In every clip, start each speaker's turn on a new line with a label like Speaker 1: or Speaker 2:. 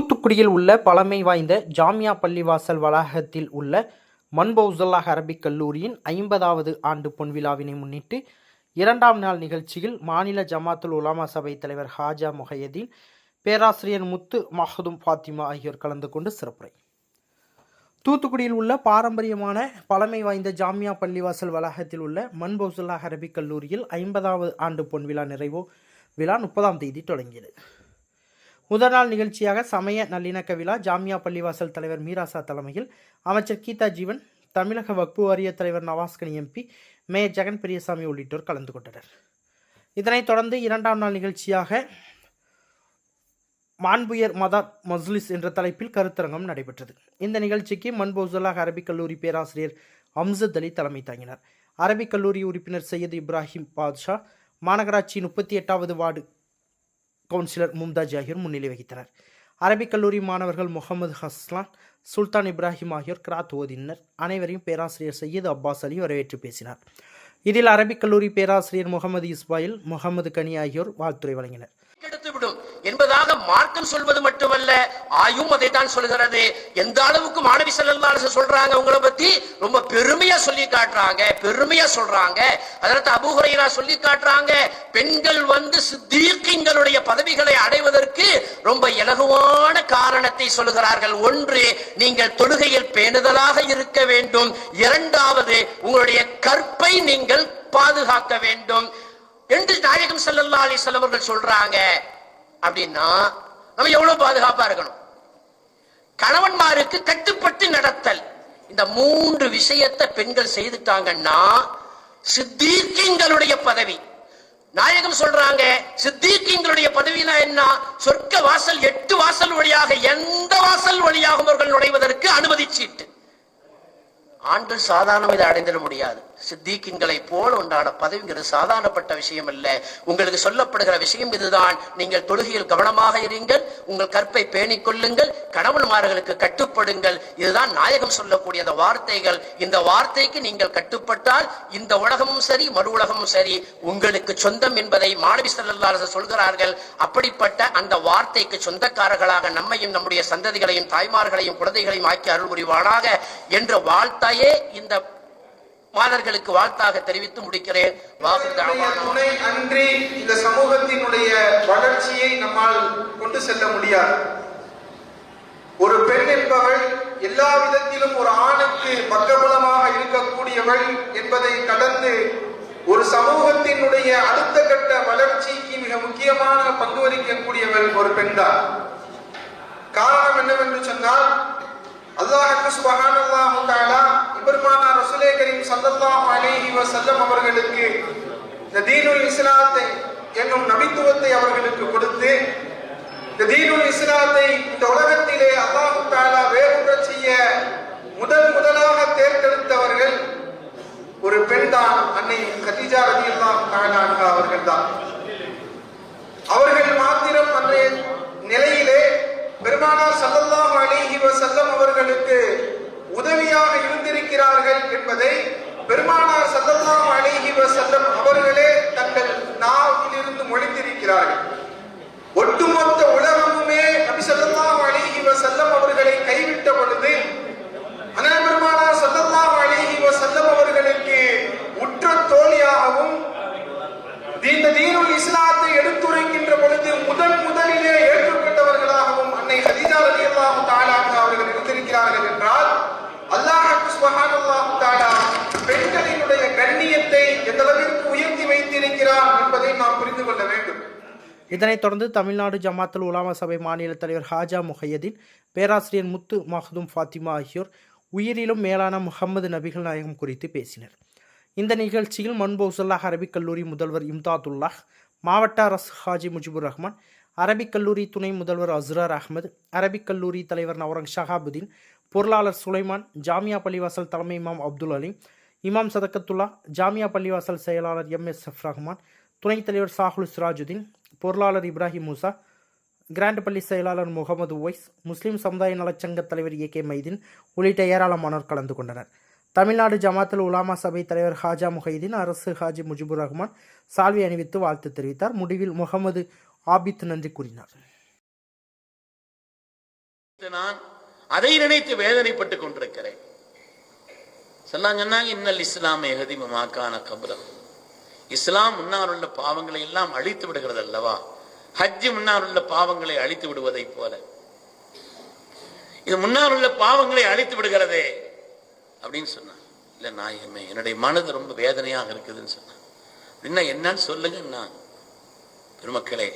Speaker 1: தூத்துக்குடியில் உள்ள பழமை வாய்ந்த ஜாமியா பள்ளிவாசல் வளாகத்தில் உள்ள மன்பௌசல்லாஹ் அரபிக் கல்லூரியின் ஐம்பதாவது ஆண்டு பொன்விழாவினை முன்னிட்டு இரண்டாம் நாள் நிகழ்ச்சியில் மாநில ஜமாத்துல் உலாமா சபை தலைவர் ஹாஜா முஹையதீன் பேராசிரியர் முத்து மஹதும் ஃபாத்திமா ஆகியோர் கலந்து கொண்டு சிறப்புரை. தூத்துக்குடியில் உள்ள பாரம்பரியமான பழமை வாய்ந்த ஜாமியா பள்ளிவாசல் வளாகத்தில் உள்ள மன்பௌசுல்லாஹ் அரபிக் கல்லூரியில் ஐம்பதாவது ஆண்டு பொன்விழா நிறைவு விழா முப்பதாம் தேதி தொடங்கியது. முதல் நாள் நிகழ்ச்சியாக சமய நல்லிணக்க விழா ஜாமியா பள்ளிவாசல் தலைவர் மீராசா தலைமையில் அமைச்சர் கீதா ஜீவன் தமிழக வக்பு வாரிய தலைவர் நவாஸ்கனி எம்பி மேயர் ஜெகன் பெரியசாமி உள்ளிட்டோர் கலந்து கொண்டனர். இதனைத் தொடர்ந்து இரண்டாம் நாள் நிகழ்ச்சியாக மாண்புயர் மதார் மஜ்லிஸ் என்ற தலைப்பில் கருத்தரங்கம் நடைபெற்றது. இந்த நிகழ்ச்சிக்கு மன்பௌசல்லாஹ் அரபிக் கல்லூரி பேராசிரியர் அம்சத் அலி தலைமை தாங்கினார். அரபிக் கல்லூரி உறுப்பினர் சையது இப்ராஹிம் பாத்ஷா மாநகராட்சி முப்பத்தி எட்டாவது வார்டு கவுன்சிலர் மும்தாஜி ஆகியோர் முன்னிலை வகித்தனர். அரபிக் கல்லூரி மாணவர்கள் முகமது ஹஸ்லான் சுல்தான் இப்ராஹிம் ஆகியோர் கிராத் ஓதினர். அனைவரையும் பேராசிரியர் சையீத் அப்பாஸ் அலி வரவேற்று பேசினார். இதில் அரபிக் கல்லூரி பேராசிரியர் முகமது இஸ்மாயில் முகமது கனி ஆகியோர் வாழ்த்துரை வழங்கினர்.
Speaker 2: மார்க்கம் சொல்வது மட்டுமல்ல ஆயும் அதை தான் சொல்கிறது. எந்த அளவுக்கு மாணவி செல்லல்லா சொல்றாங்க உங்களை பத்தி? ரொம்ப பெருமையா சொல்லி காட்டுறாங்க பெருமையா சொல்றாங்க. அதற்கு அபுகுரையா சொல்லி காட்டுறாங்க பெண்கள் வந்து சித்தீக்கிங்களுடைய பதவிகளை அடைவதற்கு ரொம்ப இலகுவான காரணத்தை சொல்லுகிறார்கள். ஒன்று நீங்கள் தொழுகையில் பேணுதலாக இருக்க வேண்டும். இரண்டாவது உங்களுடைய கற்பை நீங்கள் பாதுகாக்க வேண்டும். என்று நாயகம் செல்லல்லா அலிசல் அவர்கள் சொல்றாங்க அப்படின்னா நம்ம எவ்வளவு பாதுகாப்பா இருக்கணும்? கணவன்மாருக்கு கட்டுப்பட்டு நடத்தல். இந்த மூன்று விஷயத்தை பெண்கள் செய்துட்டாங்கன்னா சித்தீக்கிங்களுடைய பதவி. நாயகம் சொல்றாங்க சித்தீக்கிங்களுடைய பதவினா என்ன? சொர்க்க வாசல் எட்டு வாசல் வழியாக எந்த வாசல் வழியாக அவர்கள் நுழைவதற்கு அனுமதி சீட்டு. ஆண்கள் சாதாரணம் இதை அடைந்திட முடியாது. சித்திக்கின்களை போல் உண்டான பதவிங்கிறது சாதாரணப்பட்ட விஷயம் அல்ல உங்களுக்கு சொல்லப்படுகிற விஷயம் இதுதான். நீங்கள் தொழுகையில் கவனமாக இருங்கள் உங்கள் கற்பை பேணிக் கொள்ளுங்கள் கணவன்மார்களுக்கு கட்டுப்படுங்கள். இதுதான் நாயகம் சொல்லக்கூடிய அந்த வார்த்தைகள். இந்த வார்த்தைக்கு நீங்கள் கட்டுப்பட்டால் இந்த உலகமும் சரி மறு உலகமும் சரி உங்களுக்கு சொந்தம் என்பதை மாணவி செல்லல்லாரசர் சொல்கிறார்கள். அப்படிப்பட்ட அந்த வார்த்தைக்கு சொந்தக்காரர்களாக நம்மையும் நம்முடைய சந்ததிகளையும் தாய்மார்களையும் குழந்தைகளையும் ஆக்கி அருள் புரிவானாக என்ற வாழ்த்தையே இந்த மாணவர்களுக்கு வாழ்த்தாக தெரிவித்து முடிக்கிறேன்.
Speaker 3: துணை அன்றி இந்த சமூகத்தினுடைய வளர்ச்சியை நம்மால் கொண்டு செல்ல முடியாது. ஒரு பெண் என்பவள் எல்லா விதத்திலும் ஒரு ஆணுக்கு பக்கபலமாக இருக்கக்கூடியவள் என்பதை கடந்து ஒரு சமூகத்தினுடைய அடுத்த கட்ட வளர்ச்சிக்கு மிக முக்கியமான பங்கு வகிக்கக்கூடியவள் ஒரு பெண்தான். காரணம் என்னவென்று சொன்னால் அல்லாஹ்வுக்கு சுப்ஹானல்லாஹு தஆலா இபெருமானார் ரசூலே கரீம் ஸல்லல்லாஹு அலைஹி வஸல்லம் அவர்களுக்கு இந்த தீனுல் இஸ்லாத்தை என்னும் நபித்துவத்தை அவர்களுக்கு கொடுத்து இந்த தீனுல் இஸ்லாத்தை இந்த உலகத்திலே அல்லாஹ் தஆலா வேறுபடச் செய்ய முதல் முதலாக தேர்ந்தெடுத்தவர்கள் ஒரு பெண் தான் அன்னை கதீஜா ரலியல்லாஹு தஆலா அன்ஹா அவர்கள் தான். அவர்கள் மாத்திரம் அன்றைய பெருமானார் சல்லல்லாஹு அலைஹி வஸல்லம் அவர்களுக்கு உதவியாக இருந்திருக்கிறார்கள் என்பதை பெருமானார் ஸல்லல்லாஹு அலைஹி வஸல்லம் அவர்களே தங்கள் நாவிலிருந்து மொழிந்திருக்கிறார்கள் ஒட்டுமொத்த உலகமுமே நபி ஸல்லல்லாஹு அலைஹி வஸல்லம் அவர்களை கைவிட்ட பொழுது அண்ணல் பெருமானார் ஸல்லல்லாஹு அலைஹி வஸல்லம் அவர்களுக்கு உற்ற தோழியாகவும் இந்த தீனுல் இஸ்லாத்தை எடுத்துரைக்கின்ற பொழுது முதன் முதலிலே ஏற்றுக்கொண்டவர்களாகவும் அன்னை ஹதீஜா ரலியல்லாஹு தஆலா அன்ஹா அவர்கள் இருந்திருக்கிறார்கள் என்றால் அல்லாஹ் சுப்ஹானல்லாஹு தஆலா பெண்களினுடைய கண்ணியத்தை எந்த அளவிற்கு உயர்த்தி வைத்திருக்கிறார் என்பதை நாம் புரிந்து கொள்ள வேண்டும்
Speaker 1: இதனைத் தொடர்ந்து தமிழ்நாடு ஜமாத்துல் உலாமா சபை மாநில தலைவர் ஹாஜா முஹையதீன் பேராசிரியர் முத்து மஹதும் ஃபாத்திமா ஆகியோர் உயிரிலும் மேலான முகமது நபிகள் நாயகம் குறித்து பேசினர். இந்த நிகழ்ச்சியில் மன்பௌசல்லாஹ் அரபிக் கல்லூரி முதல்வர் இம்தாதுல்லாஹ் மாவட்ட அரசு ஹாஜி முஜிபுர் ரஹ்மான் அரபிக் கல்லூரி துணை முதல்வர் அஸ்ரார் அஹமது அரபிக் கல்லூரி தலைவர் நவரங் ஷஹாபுதீன் பொருளாளர் சுலைமான் ஜாமியா பள்ளிவாசல் தலைமை இமாம் அப்துல் அலீம் இமாம் சதக்கத்துல்லா ஜாமியா பள்ளிவாசல் செயலாளர் எம் எஸ் எஃப் ரஹ்மான் துணைத் தலைவர் சாகுல் சிராஜுதீன் பொருளாளர் இப்ராஹிம் மூசா கிராண்ட் பள்ளி செயலாளர் முகமது ஒய்ஸ் முஸ்லிம் சமுதாய நலச்சங்க தலைவர் ஏ கே மைதீன் உள்ளிட்ட ஏராளமானோர் கலந்து கொண்டனர். தமிழ்நாடு ஜமாத்தில் உலாமா சபை தலைவர் ஹாஜா முஹைதீன் அரசு ஹாஜி முஜிபுர் ரஹ்மான் சால்வி அணிவித்து வாழ்த்து தெரிவித்தார். முடிவில் முகமது ஆபித் நன்றி கூறினார்.
Speaker 4: நான் அதை நினைத்து வேதனைப்பட்டுக் கொண்டிருக்கிறேன். சொன்னாங்க இன்னல் இஸ்லாம் எகதி மாக்கான இஸ்லாம் முன்னால் உள்ள பாவங்களை எல்லாம் அழித்து விடுகிறது அல்லவா? ஹஜ் முன்னால் உள்ள பாவங்களை அழித்து விடுவதை போல. இது முன்னால் உள்ள பாவங்களை அழித்து விடுகிறதே அப்படின்னு சொன்னான் இல்ல நாயகமே என்னுடைய மனது ரொம்ப வேதனையாக இருக்குதுன்னு சொன்னான் அப்படின்னா என்னன்னு சொல்லுங்கன்னா பெருமக்களே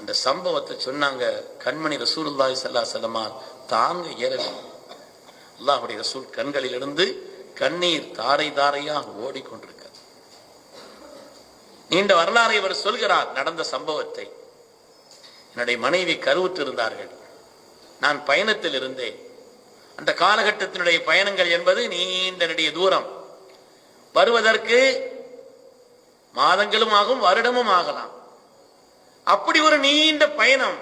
Speaker 4: அந்த சம்பவத்தை சொன்னாங்க கண்மணி ரசூல்லாய் சல்லா அலைஹி தாங்க இயலவில்லை அல்லாஹுடைய ரசூல் கண்களிலிருந்து கண்ணீர் தாரை தாரையாக ஓடிக்கொண்டிருக்கு. நீண்ட வரலாறை இவர் சொல்கிறார் நடந்த சம்பவத்தை. என்னுடைய மனைவி கருவுற்று இருந்தார்கள் நான் பயணத்தில் இருந்தேன். அந்த காலகட்டத்தினுடைய பயணங்கள் என்பது நீண்ட நெடிய தூரம். வருவதற்கு மாதங்களும் ஆகும் வருடமும் ஆகலாம். அப்படி ஒரு நீண்ட பயணம்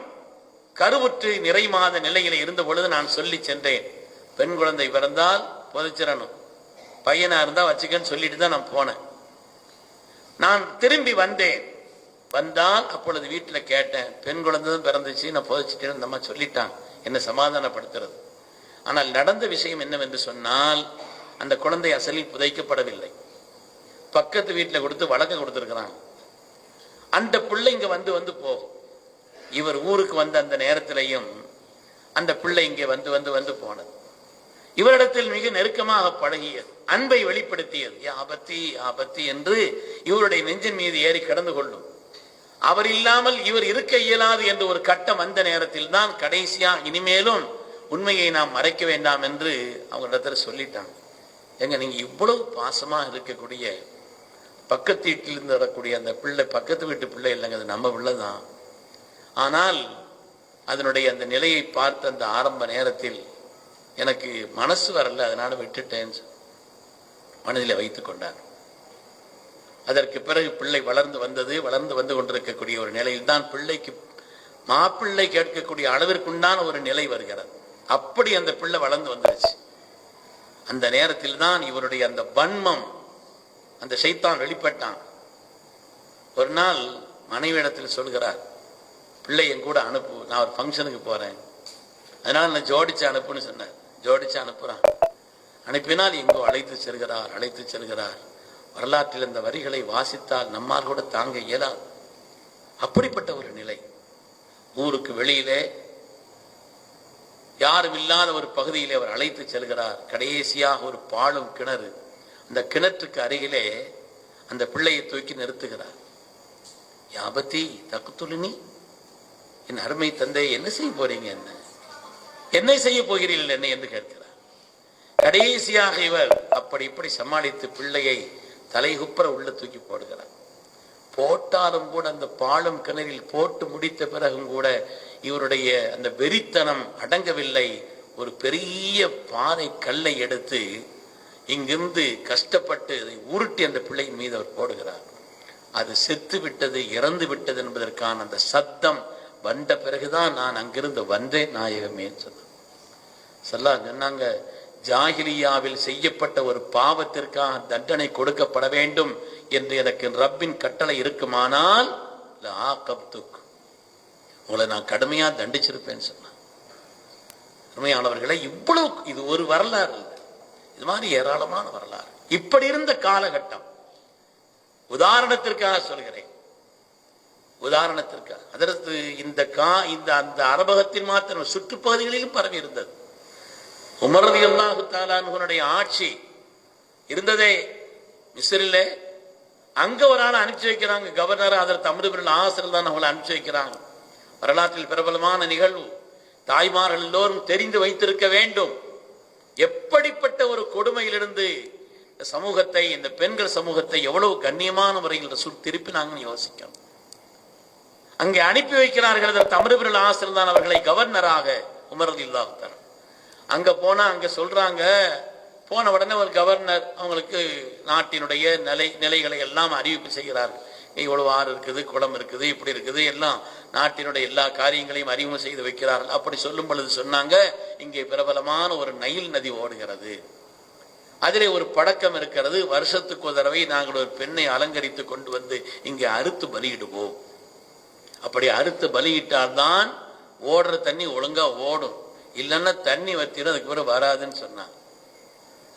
Speaker 4: கருவுற்று நிறை மாத நிலையில இருந்த பொழுது நான் சொல்லி சென்றேன். பெண் குழந்தை பிறந்தால் புதைச்சிடணும். பையனா இருந்தா வச்சுக்கன்னு சொல்லிட்டு தான் நான் போனேன். நான் திரும்பி வந்தேன். வந்தால் அப்பொழுது வீட்டில் கேட்டேன் பெண் குழந்தை பிறந்துச்சு நான் புதைச்சிட்டேன்னு இந்த அம்மா சொல்லிட்டான் என்னை சமாதானப்படுத்துறது. ஆனால் நடந்த விஷயம் என்னவென்று சொன்னால் அந்த குழந்தை அசலில் புதைக்கப்படவில்லை. பக்கத்து வீட்டில் கொடுத்து வழக்க கொடுத்துருக்கிறாங்க. அந்த பிள்ளை இங்கே வந்து வந்து போகும். இவர் ஊருக்கு வந்த அந்த நேரத்திலையும் அந்த பிள்ளை இங்கே வந்து வந்து வந்து போனது. இவரிடத்தில் மிக நெருக்கமாக பழகியது அன்பை வெளிப்படுத்தியது. ஆபத்தி ஆபத்தி என்று இவருடைய நெஞ்சின் மீது ஏறி கடந்து கொள்ளும். அவர் இல்லாமல் இவர் இருக்க இயலாது என்று ஒரு கட்டம் வந்த நேரத்தில் தான் கடைசியா இனிமேலும் உண்மையை நாம் மறைக்க வேண்டாம் என்று அவங்களிடத்துல சொல்லிட்டாங்க. எங்க நீங்க இவ்வளவு பாசமா இருக்கக்கூடிய பக்கத்து வீட்டிலிருந்து வரக்கூடிய அந்த பிள்ளை பக்கத்து வீட்டு பிள்ளை இல்லைங்க அது நம்ம பிள்ளை தான். ஆனால் அதனுடைய அந்த நிலையை பார்த்த அந்த ஆரம்ப நேரத்தில் எனக்கு மனசு வரல அதனால விட்டுட்டேன்னு மனதில் வைத்து கொண்டார். அதற்கு பிறகு பிள்ளை வளர்ந்து வந்தது வளர்ந்து வந்து கொண்டிருக்கக்கூடிய ஒரு நிலையில் தான் பிள்ளைக்கு மாப்பிள்ளை கேட்கக்கூடிய அளவிற்குண்டான ஒரு நிலை வருகிறது. அப்படி அந்த பிள்ளை வளர்ந்து வந்துருச்சு. அந்த நேரத்தில் தான் இவருடைய அந்த வன்மம் அந்த சைத்தான் வெளிப்பட்டான். ஒரு நாள் மனைவியிடத்தில் சொல்கிறார் பிள்ளை என் கூட அனுப்பு நான் ஒரு ஃபங்க்ஷனுக்கு போறேன். அதனால நான் ஜோடிச்சு அனுப்புன்னு சொன்னேன் ஜோடிச்சு அனுப்புறான். அனுப்பினால் எங்கோ அழைத்து செல்கிறார் அழைத்து செல்கிறார். வரலாற்றில் இந்த வரிகளை வாசித்தால் நம்மால் கூட தாங்க இயலாது. அப்படிப்பட்ட ஒரு நிலை. ஊருக்கு வெளியிலே யாரும் இல்லாத ஒரு பகுதியிலே அவர் அழைத்து செல்கிறார். கடைசியாக ஒரு பாழும் கிணறு. அந்த கிணற்றுக்கு அருகிலே அந்த பிள்ளையை தூக்கி நிறுத்துகிறார். யாபத்தி தக்குத்துளினி என் அருமை தந்தை என்ன செய்ய போறீங்க என்ன? என்ன செய்ய போகிறீர்கள் என்ன என்று கேட்கிறார். கடைசியாக இவர் அப்படி இப்படி சமாளித்து பிள்ளையை தலைகுப்புற உள்ள தூக்கி போடுகிறார். போட்டாலும் கூட அந்த பாலும் கிணறில் போட்டு முடித்த பிறகும் கூட இவருடைய அந்த வெறித்தனம் அடங்கவில்லை. ஒரு பெரிய பாறை கல்லை எடுத்து இங்கிருந்து கஷ்டப்பட்டு அதை உருட்டி அந்த பிள்ளையின் மீது அவர் போடுகிறார். அது செத்து விட்டது இறந்து விட்டது என்பதற்கான அந்த சத்தம் வந்த பிறகுதான் நான் அங்கிருந்து வந்தேன் நாயகமே சொன்னான். சொல்லா சொன்னாங்க ஜாகிலியாவில் செய்யப்பட்ட ஒரு பாவத்திற்காக தண்டனை கொடுக்கப்பட வேண்டும் என்று எனக்கு ரப்பின் கட்டளை இருக்குமானால் உங்களை நான் கடுமையா தண்டிச்சிருப்பேன்னு சொன்னான். உண்மையானவர்களை இவ்வளவு இது ஒரு வரலாறு இல்லை இது மாதிரி ஏராளமான வரலாறு. இப்படி இருந்த காலகட்டம். உதாரணத்திற்காக சொல்கிறேன். உதாரணத்திற்காக அதற்கு இந்த கா இந்த அந்த அரபகத்தின் மாத்திரம் சுற்றுப்பகுதிகளிலும் பரவி இருந்தது. உமரதி அல்லாஹு தாலானுடைய ஆட்சி இருந்ததே மிஸ்ரில். அங்க ஒரு ஆள் அனுப்பிச்சு வைக்கிறாங்க. கவர்னர் அதற்கு அமிர்தபிரல் ஆசிரியர் தான் அவங்களை அனுப்பிச்சு வைக்கிறாங்க. வரலாற்றில் பிரபலமான நிகழ்வு. தாய்மார்கள் எல்லோரும் தெரிந்து வைத்திருக்க வேண்டும். எப்படிப்பட்ட ஒரு கொடுமையிலிருந்து இந்த சமூகத்தை இந்த பெண்கள் சமூகத்தை எவ்வளவு கண்ணியமான முறையில் ரசூல் திருப்பினாங்கன்னு யோசிக்கணும். அங்கே அனுப்பி வைக்கிறார்கள் அதற்கு அமிர்தபிரல் ஆசிரியர் தான் அவர்களை கவர்னராக உமரது இல்லாத்தார் அங்க போனா அங்க சொல்றாங்க போன உடனே ஒரு கவர்னர் அவங்களுக்கு நாட்டினுடைய நிலை நிலைகளை எல்லாம் அறிவிப்பு செய்கிறார்கள் இவ்வளவு ஆறு இருக்குது குளம் இருக்குது இப்படி இருக்குது எல்லாம் நாட்டினுடைய எல்லா காரியங்களையும் அறிமுகம் செய்து வைக்கிறார்கள் அப்படி சொல்லும் பொழுது சொன்னாங்க இங்கே பிரபலமான ஒரு நைல் நதி ஓடுகிறது. அதிலே ஒரு பழக்கம் இருக்கிறது வருஷத்துக்கு ஒரு தடவை நாங்கள் ஒரு பெண்ணை அலங்கரித்து கொண்டு வந்து இங்கே அறுத்து பலியிடுவோம். அப்படி அறுத்து பலியிட்டால்தான் ஓடுற தண்ணி ஒழுங்கா ஓடும். இல்லைன்னா தண்ணி வத்திடும் அதுக்கு பிறகு வராதுன்னு சொன்னாங்க.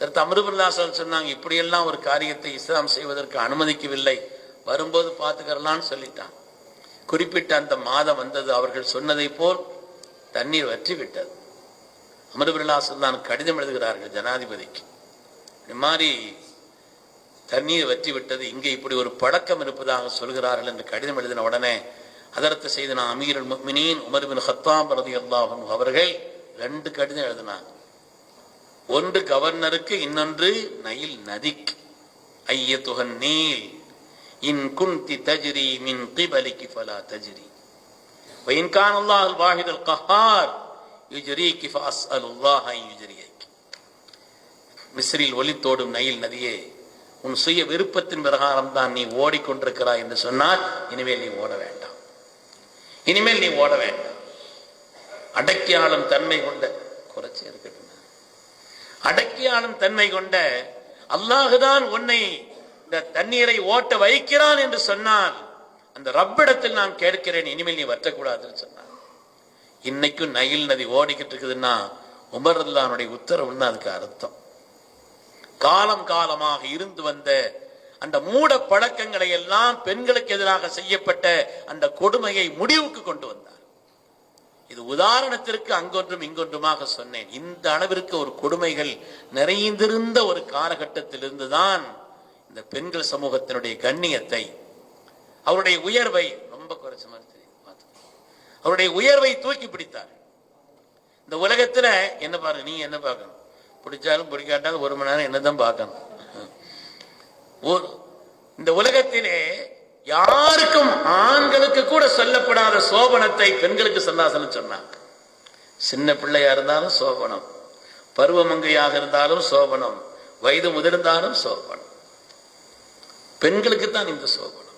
Speaker 4: அடுத்து அமிர்தபிரதாசன் சொன்னாங்க இப்படியெல்லாம் ஒரு காரியத்தை இஸ்லாம் செய்வதற்கு அனுமதிக்கவில்லை. வரும்போது பார்த்துக்கறலாம்னு சொல்லிட்டான் குறிப்பிட்ட அந்த மாதம் வந்தது அவர்கள் சொன்னதை போல் தண்ணீர் வற்றி விட்டது அமிர்தபிரதாசன் தான் கடிதம் எழுதுகிறார்கள் ஜனாதிபதிக்கு. இந்த மாதிரி தண்ணீர் வற்றி விட்டது இங்கே இப்படி ஒரு பழக்கம் இருப்பதாக சொல்கிறார்கள் என்று கடிதம் எழுதின உடனே அதற்கு செய்த நான் அமீர் முக்மினீன் உமர் பின் ஹத்தாம் ரதி அல்லாஹும் அவர்கள் ரெண்டு கடிதம் எழுதினாங்க ஒன்று கவர்னருக்கு இன்னொன்று நைல் நதிக்கு ஐயத்துகன் நீல் இன் குந்தி தஜ்ரி மின் கிபலிக்கு ஃபலா தஜ்ரி وإن كان الله الواحد القهار يجريك فأسأل الله أن يجريك மிஸ்ரில் ஒலித்தோடும் நைல் நதியே உன் சுய விருப்பத்தின் பிரகாரம் தான் நீ ஓடிக்கொண்டிருக்கிறாய் என்று சொன்னால் இனிமேல் நீ ஓட வேண்டாம் இனிமேல் நீ ஓட வேண்டாம். அடக்கியாளும் தன்மை கொண்ட குறைச்சி இருக்கட்டும் அடக்கியாளும் தன்மை கொண்ட அல்லாஹுதான் உன்னை இந்த தண்ணீரை ஓட்ட வைக்கிறான் என்று சொன்னால் அந்த ரப்பிடத்தில் நான் கேட்கிறேன் இனிமேல் நீ வற்றக்கூடாதுன்னு சொன்னான். இன்னைக்கும் நயில் நதி ஓடிக்கிட்டு இருக்குதுன்னா உமர்லானுடைய உத்தரவுன்னு அதுக்கு அர்த்தம். காலம் காலமாக இருந்து வந்த அந்த மூட பழக்கங்களை எல்லாம் பெண்களுக்கு எதிராக செய்யப்பட்ட அந்த கொடுமையை முடிவுக்கு கொண்டு வந்தார். இது உதாரணத்திற்கு அங்கொன்றும் இங்கொன்றுமாக சொன்னேன். இந்த அளவிற்கு ஒரு கொடுமைகள் நிறைந்திருந்த ஒரு காலகட்டத்தில் இருந்துதான் இந்த பெண்கள் சமூகத்தினுடைய கண்ணியத்தை அவருடைய உயர்வை ரொம்ப குறைச்ச மாதிரி தெரியுது. அவருடைய உயர்வை தூக்கி பிடித்தார் இந்த உலகத்துல என்ன பாருங்க நீ என்ன பார்க்கணும்? பிடிச்சாலும் பிடிக்காட்டாலும் ஒரு மணி நேரம் என்னதான் பார்க்கணும்? இந்த உலகத்திலே யாருக்கும் ஆண்களுக்கு கூட சொல்லப்படாத சோபனத்தை பெண்களுக்கு சந்தாசனம் சொன்னாங்க. சின்ன பிள்ளையா இருந்தாலும் சோபனம் பருவமங்கையாக இருந்தாலும் சோபனம் வயது முதிர்ந்தாலும் சோபனம். பெண்களுக்கு தான் இந்த சோபனம்.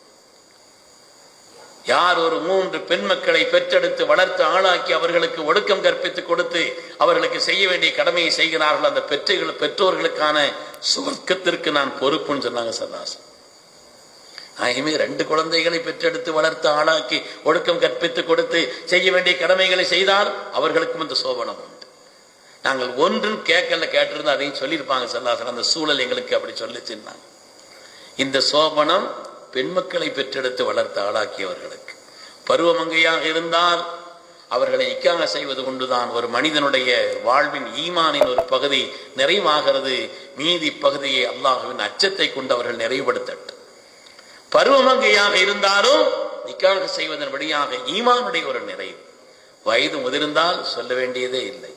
Speaker 4: யார் ஒரு மூன்று பெண் மக்களை பெற்றெடுத்து வளர்த்து ஆளாக்கி அவர்களுக்கு ஒடுக்கம் கற்பித்து கொடுத்து அவர்களுக்கு செய்ய வேண்டிய கடமையை செய்கிறார்கள் அந்த பெற்றைகள் பெற்றோர்களுக்கான சுவர்க்கத்திற்கு நான் பொறுப்புன்னு சொன்னாங்க சதாசன் ஆகவே ரெண்டு குழந்தைகளை பெற்றெடுத்து வளர்த்து ஆளாக்கி ஒடுக்கம் கற்பித்து கொடுத்து செய்ய வேண்டிய கடமைகளை செய்தால் அவர்களுக்கும் இந்த சோபனம் உண்டு. நாங்கள் ஒன்றும் கேட்கல கேட்டிருந்தோம் அதையும் சொல்லியிருப்பாங்க சல்லாசன் அந்த சூழல் எங்களுக்கு அப்படி சொல்லிச்சுன்னாங்க. இந்த சோபனம் பெண் மக்களை பெற்றெடுத்து வளர்த்து ஆளாக்கியவர்களுக்கு. பருவமங்கையாக இருந்தால் அவர்களை நிக்காக செய்வது கொண்டுதான் ஒரு மனிதனுடைய வாழ்வின் ஈமானின் ஒரு பகுதி நிறைவாகிறது. மீதி பகுதியை அல்லாஹுவின் அச்சத்தை கொண்டு அவர்கள் நிறைவுபடுத்தட்டும். பருவமங்கையாக இருந்தாலும் நிக்காக செய்வதன் வழியாக ஈமானுடைய ஒரு நிறைவு. வயது முதிர்ந்தால் சொல்ல வேண்டியதே இல்லை.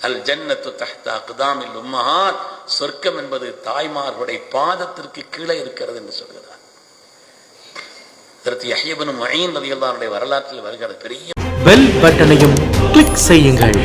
Speaker 4: அல் ஜன்னத்து தஹ்தா குதாமில் உம்மஹாத். சொர்க்கம் என்பது தாய்மார்களுடைய பாதத்திற்கு கீழே இருக்கிறது என்று சொல்கிறார். இதற்கு யஹ்யபனு மொயின் ரதியுல்லாருடைய வரலாற்றில் வருகிற பெரிய
Speaker 1: பெல் பட்டனையும் கிளிக் செய்யுங்கள்.